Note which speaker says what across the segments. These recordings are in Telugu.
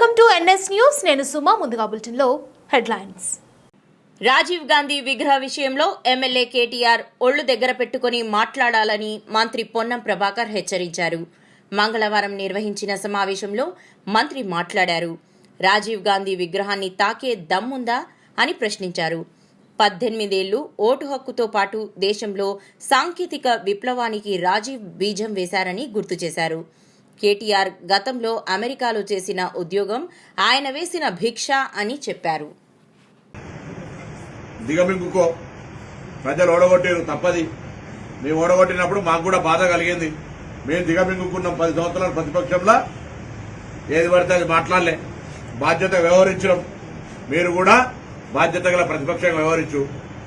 Speaker 1: Welcome to NS news. నేను సుమా ముందుగా బులెటిన్లో హెడ్లైన్స్.
Speaker 2: రాజీవ్ గాంధీ విగ్రహ విషయంలో ఎమ్మెల్యే కేటీఆర్ ఒళ్ళు దగ్గర పెట్టుకుని మాట్లాడాలని మంత్రి పొన్నం ప్రభాకర్ హెచ్చరించారు. మంగళవారం నిర్వహించిన సమావేశంలో మంత్రి మాట్లాడారు. రాజీవ్ గాంధీ విగ్రహాన్ని తాకే దమ్ముందా అని ప్రశ్నించారు. పద్దెనిమిదేళ్ళు ఓటు హక్కుతో పాటు దేశంలో సాంకేతిక విప్లవానికి రాజీవ్ బీజం వేశారని గుర్తు చేశారు. కేటీఆర్ గతంలో అమెరికాలో చేసిన ఉద్యోగం ఆయన వేసిన భిక్ష అని చెప్పారు.
Speaker 3: దిగమింగుకో. ప్రజలు ఓడగొట్టారు తప్పది. మేము ఓడగొట్టినప్పుడు మాకు కూడా బాధ కలిగింది. మేము దిగమింగుకున్నాం పది సంవత్సరాల ప్రతిపక్షంలో. ఏది పడితే అది మాట్లాడలే. బాధ్యత వ్యవహరించడం మీరు కూడా బాధ్యత గల ప్రతిపక్షంగా వ్యవహరించు.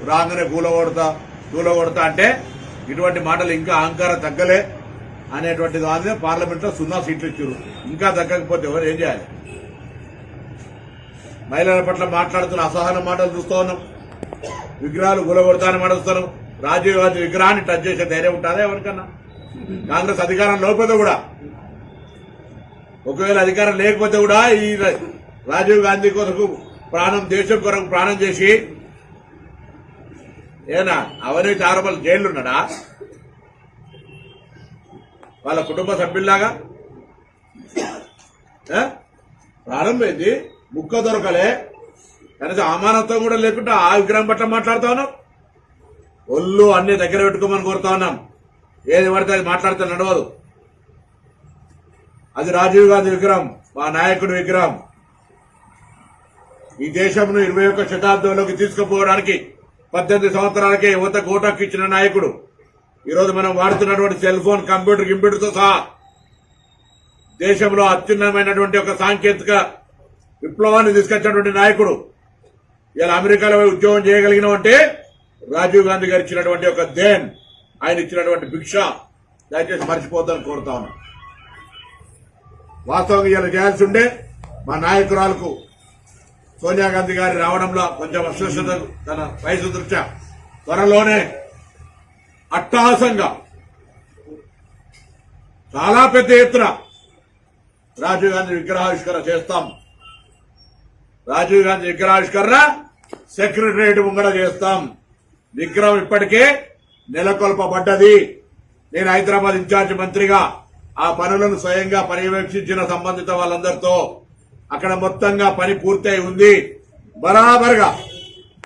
Speaker 3: రాగానే కూలగొడతా కూలగొడతా అంటే ఇటువంటి మాటలు ఇంకా అహంకారం తగ్గలే. అనేటువంటి దాని పార్లమెంట్లో సున్నా సీట్లు ఇచ్చారు. ఇంకా దక్కకపోతే ఎవరు ఏం చేయాలి? మహిళల పట్ల మాట్లాడుతున్న అసహన మాటలు చూస్తూ ఉన్నాం. విగ్రహాలు గులగొడతానని చూస్తున్నాం. రాజీవ్ గాంధీ విగ్రహాన్ని టచ్ చేసే ధైర్యం ఉంటుందా ఎవరికన్నా? కాంగ్రెస్ అధికారం లేకపోతే కూడా. ఒకవేళ అధికారం లేకపోతే కూడా ఈ రాజీవ్ గాంధీ కొరకు ప్రాణం దేశం కొరకు ప్రాణం చేసి ఏనా అవినీతి ఆరోపణలు జైలు ఉన్నాడా? వాళ్ళ కుటుంబ సభ్యుల్లాగా? ప్రారంభమైంది. ముక్క దొరకలే. కనీసం అమానత్వం కూడా లేకుండా ఆ విగ్రహం పట్ల మాట్లాడుతా ఉన్నాం. ఒళ్ళు అన్ని దగ్గర పెట్టుకోమని కోరుతా ఉన్నాం. ఏది పడితే అది మాట్లాడితే నడవదు. అది రాజీవ్ గాంధీ విగ్రహం మా నాయకుడు విగ్రహం. ఈ దేశంను ఇరవై ఒక్క శతాబ్దంలోకి తీసుకుపోవడానికి పద్దెనిమిది సంవత్సరాలకే యువత కోటకు ఇచ్చిన నాయకుడు. ఈరోజు మనం వాడుతున్నటువంటి సెల్ ఫోన్ కంప్యూటర్ కంప్యూటర్తో సహా దేశంలో అత్యున్నతమైనటువంటి ఒక సాంకేతిక విప్లవాన్ని తీసుకొచ్చినటువంటి నాయకుడు. ఇలా అమెరికాలో ఉద్యోగం చేయగలిగిన అంటే రాజీవ్ గాంధీ గారు ఇచ్చినటువంటి ఒక దేన్ ఆయన ఇచ్చినటువంటి భిక్ష దయచేసి మర్చిపోద్దని కోరుతా ఉన్నా. వాస్తవంగా ఇలా చేయాల్సి ఉండే మా నాయకురాలకు సోనియా గాంధీ గారి రావడంలో కొంచెం అస్వస్థత తన వయసు దృష్ట్యా త్వరలోనే అట్టహాసంగా చాలా పెద్ద ఎత్తున రాజీవ్ గాంధీ విగ్రహావిష్కరణ చేస్తాం. రాజీవ్ గాంధీ విగ్రహావిష్కరణ సెక్రటరియట్ ముంగడ చేస్తాం. విగ్రహం ఇప్పటికే నెలకొల్పబడ్డది. నేను హైదరాబాద్ ఇన్ఛార్జ్ మంత్రిగా ఆ పనులను స్వయంగా పర్యవేక్షించిన సంబంధిత వాళ్ళందరితో అక్కడ మొత్తంగా పని పూర్తయి ఉంది. బరాబర్గా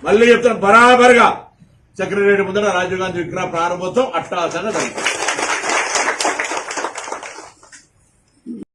Speaker 3: మళ్ళీ చెప్తాను బరాబర్గా సెక్రటరియట్ ముందర రాజీవ్ గాంధీ విగ్రహ ప్రారంభోత్సవం అట్టాసంగా జరుగుతుంది